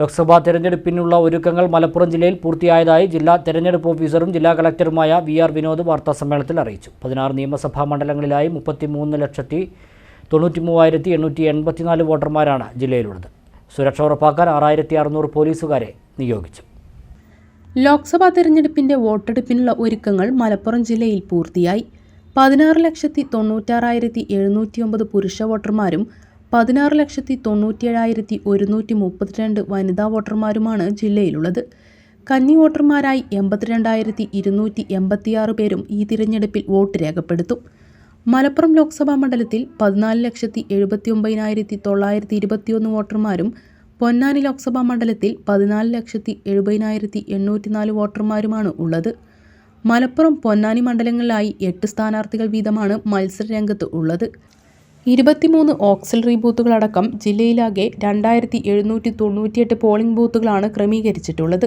ലോക്സഭാ തെരഞ്ഞെടുപ്പിനുള്ള ഒരുക്കങ്ങൾ മലപ്പുറം ജില്ലയിൽ പൂർത്തിയായതായി ജില്ലാ തെരഞ്ഞെടുപ്പ് ഓഫീസറും ജില്ലാ കളക്ടറുമായ വി ആർ വിനോദ് വാർത്താസമ്മേളനത്തിൽ അറിയിച്ചു. പതിനാറ് നിയമസഭാ മണ്ഡലങ്ങളിലായി മുപ്പത്തിമൂന്ന് ലക്ഷത്തി തൊണ്ണൂറ്റി മൂവായിരത്തി എണ്ണൂറ്റി എൺപത്തിനാല് വോട്ടർമാരാണ് ജില്ലയിലുള്ളത്. സുരക്ഷ ഉറപ്പാക്കാൻ ആറായിരത്തി അറുന്നൂറ് പോലീസുകാരെ നിയോഗിച്ചു. ലോക്സഭാ തെരഞ്ഞെടുപ്പിന്റെ വോട്ടെടുപ്പിനുള്ള ഒരുക്കങ്ങൾ മലപ്പുറം ജില്ലയിൽ പൂർത്തിയായി. പതിനാറ് ലക്ഷത്തി തൊണ്ണൂറ്റാറായിരത്തി എഴുന്നൂറ്റി ഒമ്പത് പുരുഷ വോട്ടർമാരും പതിനാറ് ലക്ഷത്തി തൊണ്ണൂറ്റിയേഴായിരത്തി ഒരുന്നൂറ്റി മുപ്പത്തിരണ്ട് വനിതാ വോട്ടർമാരുമാണ് ജില്ലയിലുള്ളത്. കന്നി വോട്ടർമാരായി എൺപത്തിരണ്ടായിരത്തി ഇരുന്നൂറ്റി എൺപത്തിയാറ് പേരും ഈ തിരഞ്ഞെടുപ്പിൽ വോട്ട് രേഖപ്പെടുത്തും. മലപ്പുറം ലോക്സഭാ മണ്ഡലത്തിൽ പതിനാല് ലക്ഷത്തി എഴുപത്തി ഒമ്പതിനായിരത്തി തൊള്ളായിരത്തി ഇരുപത്തിയൊന്ന് വോട്ടർമാരും പൊന്നാനി ലോക്സഭാ മണ്ഡലത്തിൽ പതിനാല് ലക്ഷത്തി എഴുപതിനായിരത്തി എണ്ണൂറ്റിനാല് വോട്ടർമാരുമാണ് ഉള്ളത്. മലപ്പുറം പൊന്നാനി മണ്ഡലങ്ങളിലായി എട്ട് സ്ഥാനാർത്ഥികൾ വീതമാണ് മത്സരരംഗത്ത് ഉള്ളത്. ഇരുപത്തിമൂന്ന് ഓക്സിലറി ബൂത്തുകളടക്കം ജില്ലയിലാകെ രണ്ടായിരത്തി എഴുന്നൂറ്റി തൊണ്ണൂറ്റിയെട്ട് പോളിംഗ് ബൂത്തുകളാണ് ക്രമീകരിച്ചിട്ടുള്ളത്.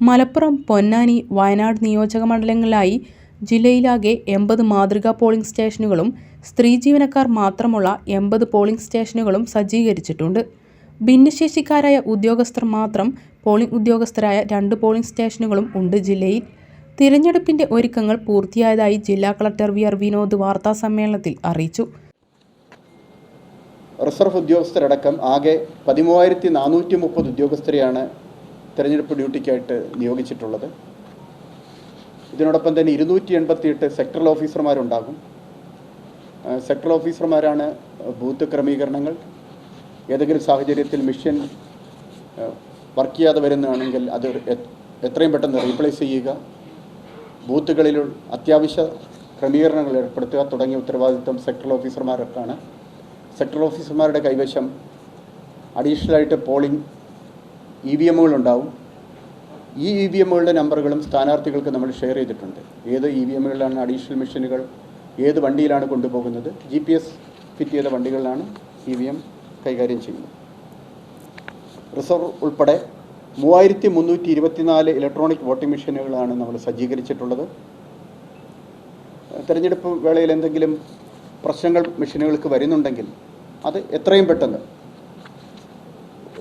മലപ്പുറം പൊന്നാനി വയനാട് നിയോജക മണ്ഡലങ്ങളിലായി ജില്ലയിലാകെ എൺപത് മാതൃകാ പോളിംഗ് സ്റ്റേഷനുകളും സ്ത്രീ ജീവനക്കാർ മാത്രമുള്ള എൺപത് പോളിംഗ് സ്റ്റേഷനുകളും സജ്ജീകരിച്ചിട്ടുണ്ട്. ഭിന്നശേഷിക്കാരായ ഉദ്യോഗസ്ഥർ മാത്രം പോളിംഗ് ഉദ്യോഗസ്ഥരായ രണ്ട് പോളിംഗ് സ്റ്റേഷനുകളും ഉണ്ട് ജില്ലയിൽ. തിരഞ്ഞെടുപ്പിന്റെ ഒരുക്കങ്ങൾ പൂർത്തിയായതായി ജില്ലാ കളക്ടർ വി ആർ വിനോദ് വാർത്താസമ്മേളനത്തിൽ അറിയിച്ചു. റിസർവ് ഉദ്യോഗസ്ഥരടക്കം ആകെ പതിമൂവായിരത്തി നാനൂറ്റി മുപ്പത് ഉദ്യോഗസ്ഥരെയാണ് തെരഞ്ഞെടുപ്പ് ഡ്യൂട്ടിക്കായിട്ട് നിയോഗിച്ചിട്ടുള്ളത്. ഇതിനോടൊപ്പം തന്നെ ഇരുന്നൂറ്റി എൺപത്തിയെട്ട് സെക്ടറൽ ഓഫീസർമാരുണ്ടാകും. സെക്ടറൽ ഓഫീസർമാരാണ് ബൂത്ത് ക്രമീകരണങ്ങൾ ഏതെങ്കിലും സാഹചര്യത്തിൽ മിഷൻ വർക്ക് ചെയ്യാതെ വരുന്നതാണെങ്കിൽ അത് എത്രയും പെട്ടെന്ന് റീപ്ലേസ് ചെയ്യുക ബൂത്തുകളിൽ അത്യാവശ്യ ക്രമീകരണങ്ങൾ ഏർപ്പെടുത്തുക തുടങ്ങിയ ഉത്തരവാദിത്വം സെക്ടറൽ ഓഫീസർമാർക്കാണ്. സെക്ടറൽ ഓഫീസർമാരുടെ കൈവശം അഡീഷണലായിട്ട് പോളിംഗ് ഇ വി എമ്മുകളുണ്ടാവും. ഈ ഇ വി എമ്മുകളുടെ നമ്പറുകളും സ്ഥാനാർത്ഥികൾക്ക് നമ്മൾ ഷെയർ ചെയ്തിട്ടുണ്ട്. ഏത് ഇ വി എമ്മുകളിലാണ് അഡീഷണൽ മെഷീനുകൾ ഏത് വണ്ടിയിലാണ് കൊണ്ടുപോകുന്നത്? ജി പി എസ് ഫിറ്റ് ചെയ്ത വണ്ടികളിലാണ് ഇ വി എം കൈകാര്യം ചെയ്യുന്നത്. റിസർവ് ഉൾപ്പെടെ മൂവായിരത്തി മുന്നൂറ്റി ഇരുപത്തിനാല് ഇലക്ട്രോണിക് വോട്ടിംഗ് മെഷീനുകളാണ് നമ്മൾ സജ്ജീകരിച്ചിട്ടുള്ളത്. തെരഞ്ഞെടുപ്പ് വേളയിൽ എന്തെങ്കിലും പ്രശ്നങ്ങൾ മെഷീനുകൾക്ക് വരുന്നുണ്ടെങ്കിൽ അത് എത്രയും പെട്ടെന്ന്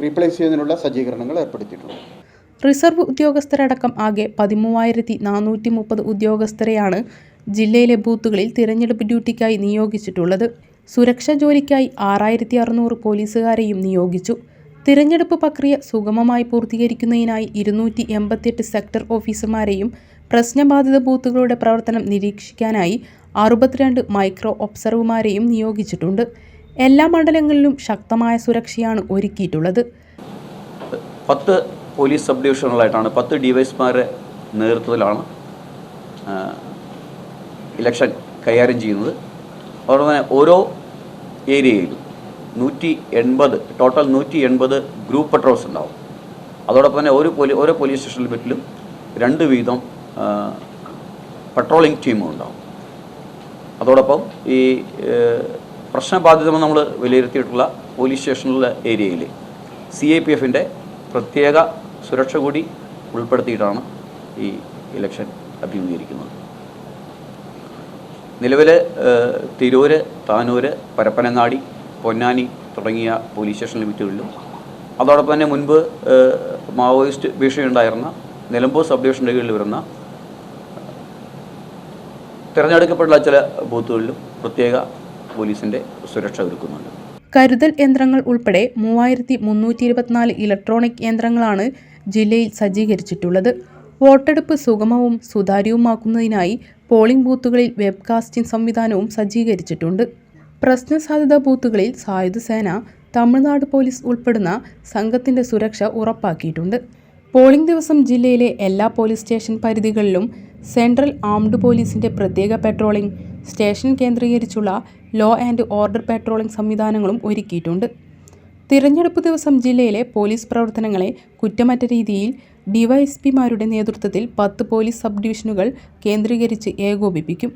റീപ്ലേസ് ചെയ്യുന്നതിനുള്ള സജ്ജീകരണങ്ങൾ ഏർപ്പെടുത്തിയിട്ടുണ്ട്. റിസർവ് ഉദ്യോഗസ്ഥരടക്കം ആകെ പതിമൂവായിരത്തി നാനൂറ്റി മുപ്പത് ഉദ്യോഗസ്ഥരെയാണ് ജില്ലയിലെ ബൂത്തുകളിൽ തിരഞ്ഞെടുപ്പ് ഡ്യൂട്ടിക്കായി നിയോഗിച്ചിട്ടുള്ളത്. സുരക്ഷാ ജോലിക്കായി ആറായിരത്തി അറുന്നൂറ് പോലീസുകാരെയും നിയോഗിച്ചു. തിരഞ്ഞെടുപ്പ് പ്രക്രിയ സുഗമമായി പൂർത്തീകരിക്കുന്നതിനായി ഇരുന്നൂറ്റി എൺപത്തിയെട്ട് സെക്ടർ ഓഫീസർമാരെയും പ്രശ്നബാധിത ബൂത്തുകളുടെ പ്രവർത്തനം നിരീക്ഷിക്കാനായി അറുപത്തിരണ്ട് മൈക്രോ ഒബ്സർവർമാരെയും നിയോഗിച്ചിട്ടുണ്ട്. എല്ലാ മണ്ഡലങ്ങളിലും ശക്തമായ സുരക്ഷയാണ് ഒരുക്കിയിട്ടുള്ളത്. പത്ത് പോലീസ് സബ് ഡിവിഷനുകളായിട്ടാണ് പത്ത് ഡിവൈസ്മാരുടെ നേതൃത്വത്തിലാണ് ഇലക്ഷൻ കൈകാര്യം ചെയ്യുന്നത്. അതുപോലെ തന്നെ ഓരോ ഏരിയയിലും നൂറ്റി എൺപത് ടോട്ടൽ നൂറ്റി എൺപത് ഗ്രൂപ്പ് പട്രോൾസ് ഉണ്ടാവും. അതോടൊപ്പം തന്നെ ഒരു പോലീ ഓരോ പോലീസ് സ്റ്റേഷൻ ലിമിറ്റിലും രണ്ട് വീതം പട്രോളിംഗ് ടീമും ഉണ്ടാവും. അതോടൊപ്പം ഈ പ്രശ്നബാധിതമെന്ന് നമ്മൾ വിലയിരുത്തിയിട്ടുള്ള പോലീസ് സ്റ്റേഷനിലെ ഏരിയയിൽ സി ഐ പി എഫിന്റെ പ്രത്യേക സുരക്ഷ കൂടി ഉൾപ്പെടുത്തിയിട്ടാണ് ഈ ഇലക്ഷൻ അഭിമുഖീകരിക്കുന്നത്. നിലവിൽ തിരൂര് താനൂര് പരപ്പനങ്ങാടി പൊന്നാനി തുടങ്ങിയ പോലീസ് സ്റ്റേഷൻ ലിമിറ്റുകളിലും അതോടൊപ്പം തന്നെ മുൻപ് മാവോയിസ്റ്റ് ഭീഷണി ഉണ്ടായിരുന്ന നിലമ്പൂർ സബ് ഡിവിഷന്റെ കീഴിൽ വരുന്ന തിരഞ്ഞെടുക്കപ്പെട്ട ചില ബൂത്തുകളിലും പ്രത്യേക പോലീസിന്റെ സുരക്ഷ ഒരുക്കുന്നുണ്ട്. കരുതൽ യന്ത്രങ്ങൾ ഉൾപ്പെടെ മൂവായിരത്തി മുന്നൂറ്റി ഇരുപത്തിനാല് ഇലക്ട്രോണിക് യന്ത്രങ്ങളാണ് ജില്ലയിൽ സജ്ജീകരിച്ചിട്ടുള്ളത്. വോട്ടെടുപ്പ് സുഗമവും സുതാര്യവുമാക്കുന്നതിനായി പോളിംഗ് ബൂത്തുകളിൽ വെബ്കാസ്റ്റിംഗ് സംവിധാനവും സജ്ജീകരിച്ചിട്ടുണ്ട്. പ്രശ്നസാധ്യത ബൂത്തുകളിൽ സായുധ സേന തമിഴ്നാട് പോലീസ് ഉൾപ്പെടുന്ന സംഘത്തിന്റെ സുരക്ഷ ഉറപ്പാക്കിയിട്ടുണ്ട്. പോളിംഗ് ദിവസം ജില്ലയിലെ എല്ലാ പോലീസ് സ്റ്റേഷൻ പരിധികളിലും സെൻട്രൽ ആംഡ് പോലീസിന്റെ പ്രത്യേക പെട്രോളിംഗ് സ്റ്റേഷൻ കേന്ദ്രീകരിച്ചുള്ള ലോ ആൻഡ് ഓർഡർ പെട്രോളിംഗ് സംവിധാനങ്ങളും ഒരുക്കിയിട്ടുണ്ട്. തിരഞ്ഞെടുപ്പ് ദിവസം ജില്ലയിലെ പോലീസ് പ്രവർത്തനങ്ങളെ കുറ്റമറ്റ രീതിയിൽ ഡിവൈഎസ്പിമാരുടെ നേതൃത്വത്തിൽ പത്ത് പോലീസ് സബ് ഡിവിഷനുകൾ കേന്ദ്രീകരിച്ച് ഏകോപിപ്പിക്കും.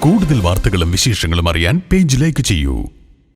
കൂടുതൽ വാർത്തകളും വിശേഷങ്ങളും അറിയാൻ പേജ് ലൈക്ക് ചെയ്യൂ.